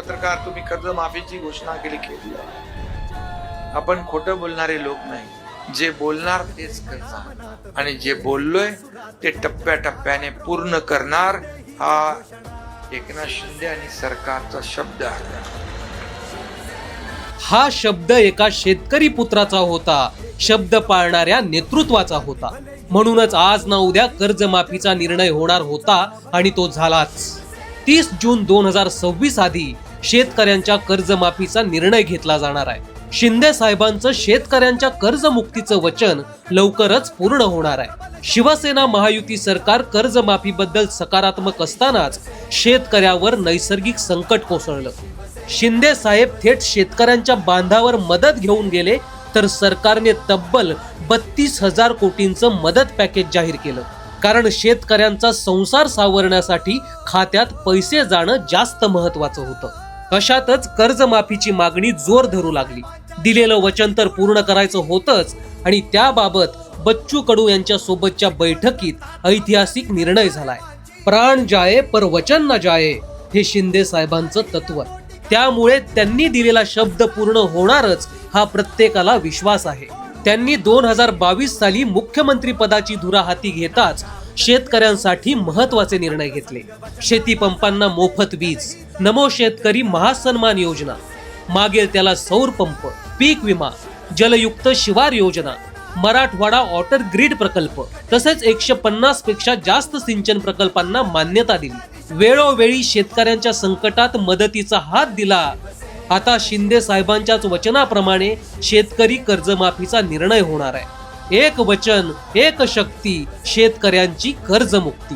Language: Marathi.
पत्रकार तुम्ही कर्जमाफीची घोषणा केली केली आपण खोटं बोलणारे लोक नाही. जे बोलणार तेच करणार. आणि जे बोललोय ते टप्प्याटप्प्याने पूर्ण करणार हा एकनाथ शिंदे आणि सरकारचा शब्द आहे. हा शब्द एका शेतकरी पुत्राचा होता. शब्द पाळणाऱ्या नेतृत्वाचा होता. म्हणूनच आज ना उद्या कर्जमाफीचा निर्णय होणार होता आणि तो झालाच. तीस जून दोन हजार सव्वीस आधी शेतकऱ्यांच्या कर्जमाफीचा निर्णय घेतला जाणार आहे. शिंदे साहेबांचं शेतकऱ्यांच्या कर्जमुक्तीचं वचन लवकरच पूर्ण होणार आहे. शिवसेना महायुती सरकार कर्जमाफीबद्दल सकारात्मक असतानाच शेतकऱ्यावर नैसर्गिक संकट कोसळलं. शिंदे साहेब थेट शेतकऱ्यांच्या बांधावर मदत घेऊन गेले तर सरकारने तब्बल बत्तीस हजार कोटींचं मदत पॅकेज जाहीर केलं. कारण शेतकऱ्यांचा संसार सावरण्यासाठी खात्यात पैसे जाणं जास्त महत्वाचं होतं. अशातच कर्जमाफीची मागणी जोर धरू लागली. दिलेलं वचन तर पूर्ण करायचं होतंच आणि त्याबाबत बच्चू कडू यांच्या सोबतच्या बैठकीत ऐतिहासिक निर्णय झालाय. प्राण जाये पर वचन न जाये हे शिंदे साहेबांचं तत्व. त्यामुळे त्यांनी दिलेला शब्द पूर्ण होणारच हा प्रत्येकाला विश्वास आहे. त्यांनी दोन हजार बावीस साली मुख्यमंत्री पदाची धुरा हाती घेताच शेतकऱ्यांसाठी महत्त्वाचे निर्णय घेतले. शेती पंपांना मोफत वीज. नमो शेतकरी महासन्मान योजना. मागेल त्याला सौर पंप पीक विमा जलयुक्त शिवार योजना मराठवाडा वॉटर ग्रीड प्रकल्प तसेच एकशे पन्नासपेक्षा जास्त सिंचन प्रकल्पांना मान्यता दिली. वेळोवेळी शेतकऱ्यांच्या संकटात मदतीचा हात दिला. आता शिंदे साहेबांच्याच वचनाप्रमाणे शेतकरी कर्जमाफीचा निर्णय होणार आहे. एक वचन एक शक्ती शेतकऱ्यांची कर्जमुक्ती.